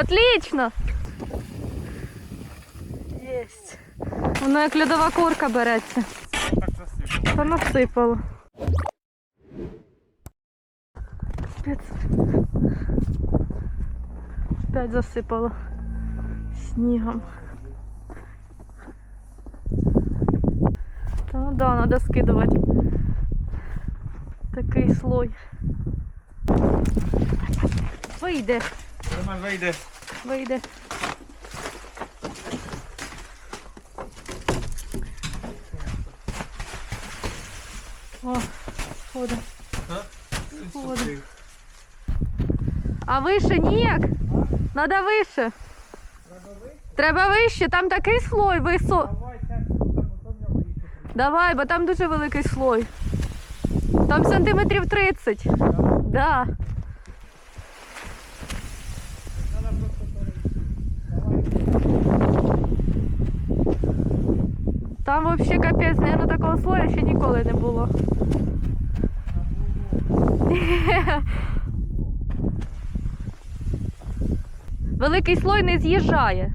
Отлично! Єсть. Воно як льодова корка береться. Так. Та насипало. Опять засипало снігом. Та ну да, треба скидувати такий слой. Вийде, Роман вийде. вийде. О, сходи. Сходи. А вище ніяк? Надо вище. Треба вище, там такий слой висо. Давай, бо там дуже великий слой. Там сантиметрів 30. Да. Треба просто перейти. Там взагалі капець, наверное, такого слою ще ніколи не було. Великий слой не з'їжджає.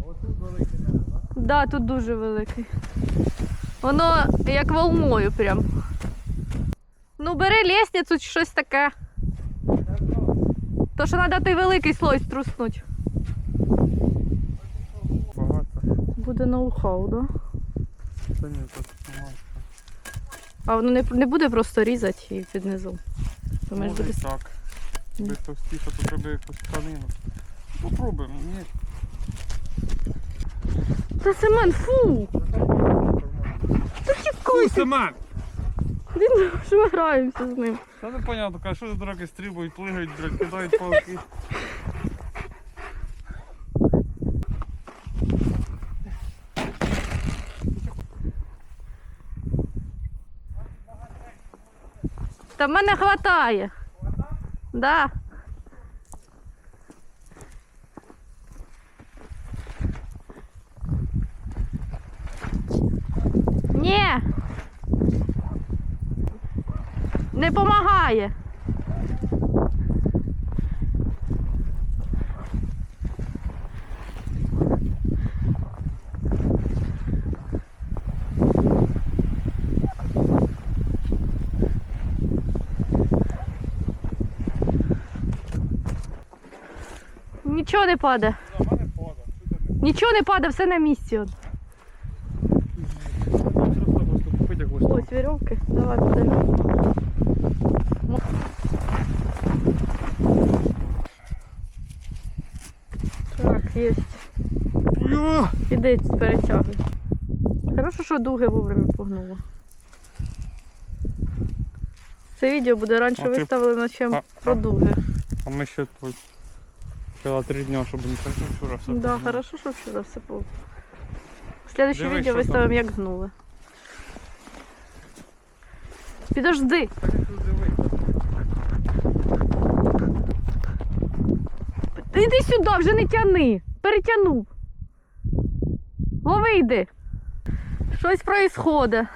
Отут великий так? Да, тут дуже великий. Воно як волною прям. Ну, бери лестницю чи щось таке. То що треба той великий слой струснути. Буде ноу-хау, да? Та ні. А воно не, не буде просто різати і під низом. Думаєш, Може буде і так. Би товстіше, то треба якусь тканину. Попробуємо, ні. Та Семен, фу! Та тікай! Семен! Він що ми граємося з ним. Та не понятно, каже, що за дороги стрибують, плигають, блядь, кидають палки. Та в мене хватає. Да. Ні. Не помагає. Нічого не падає. Нічого не падає, все на місці. Ось вірьовки. Давай подивимось. Так, є. Іди перетягуй. Хорошо, що дуги вовремя погнуло. Це відео буде раніше виставлено, чим про дуги. А ми ще тут ціло три дня, щоб не так вчора все. Да, хорошо, що вчора все було. Слідуще Дивись, відео що виставимо, там. як гнули. Підожди. Так, як тут дивись. Іди сюди, вже не тяни. Перетягнув. Лови йди. Щось происходить.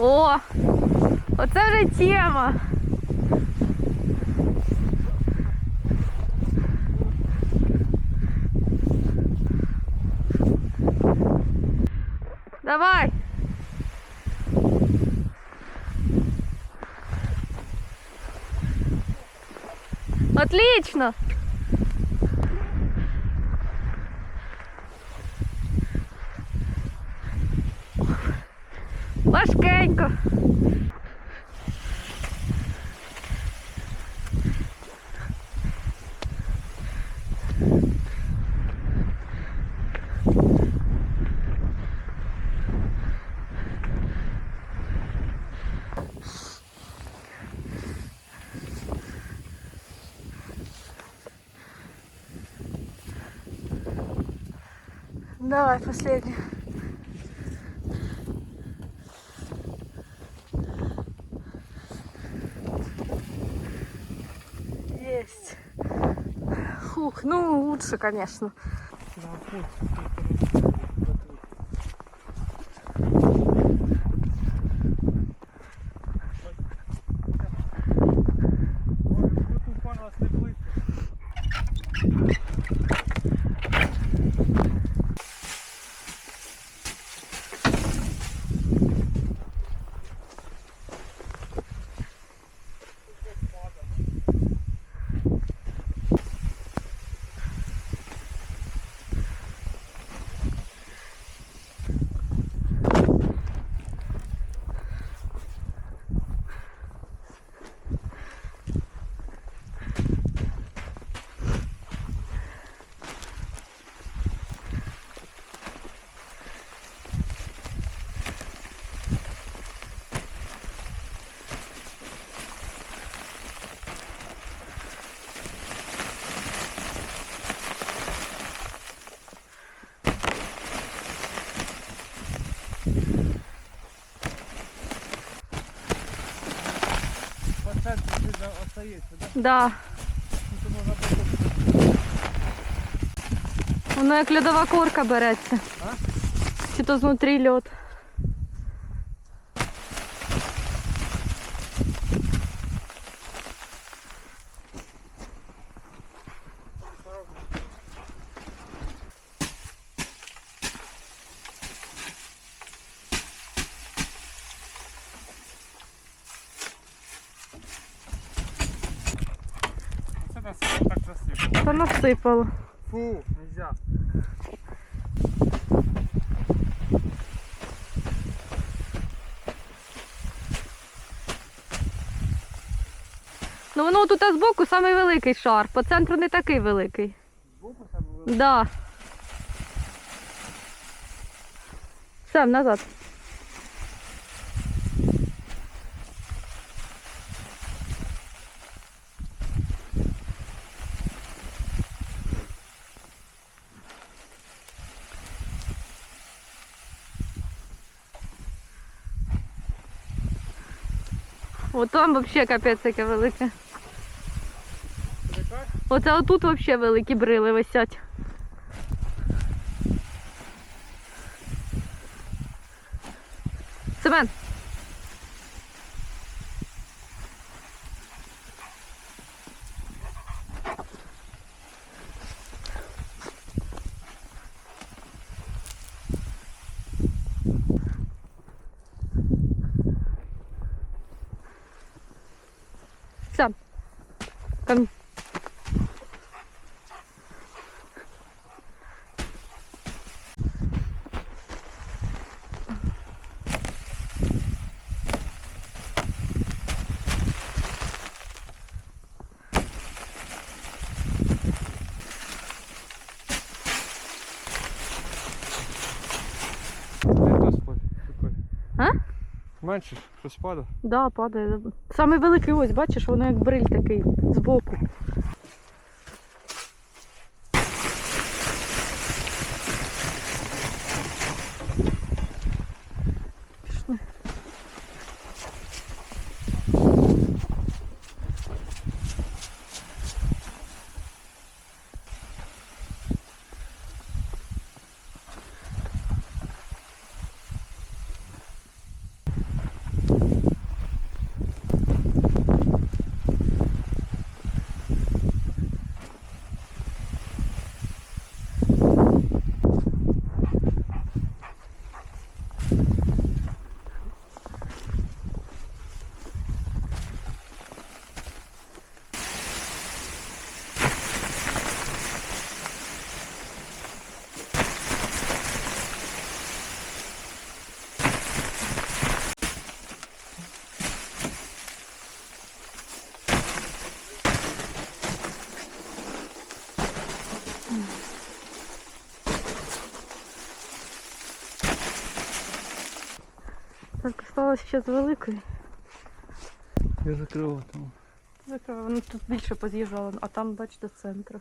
О! Оце вже тема. Давай. Отлично. Давай, последний. Есть. Фух, ну лучше, конечно. да? Да. То Да? просто Воно як льодова корка береться. А? Чи то знутрі льод. Так засипало. Та насипало. Фу, нельзя. Ну воно тут збоку самий великий шар, по центру не такий великий. Збоку саме велике. Да. Сам назад. О, там вообще капець яке велике. Оце отут вообще великі брили висять. Семен. কারণ Менше, щось падає? Так, Да, падає. Саме великий ось, бачиш, воно як бриль такий збоку. Так, ще з великою. Я закрила там. Закрила, ну тут більше поз'їжджало, а там, бач, до центру.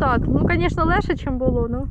Так, ну звісно, легше, ніж було, ну.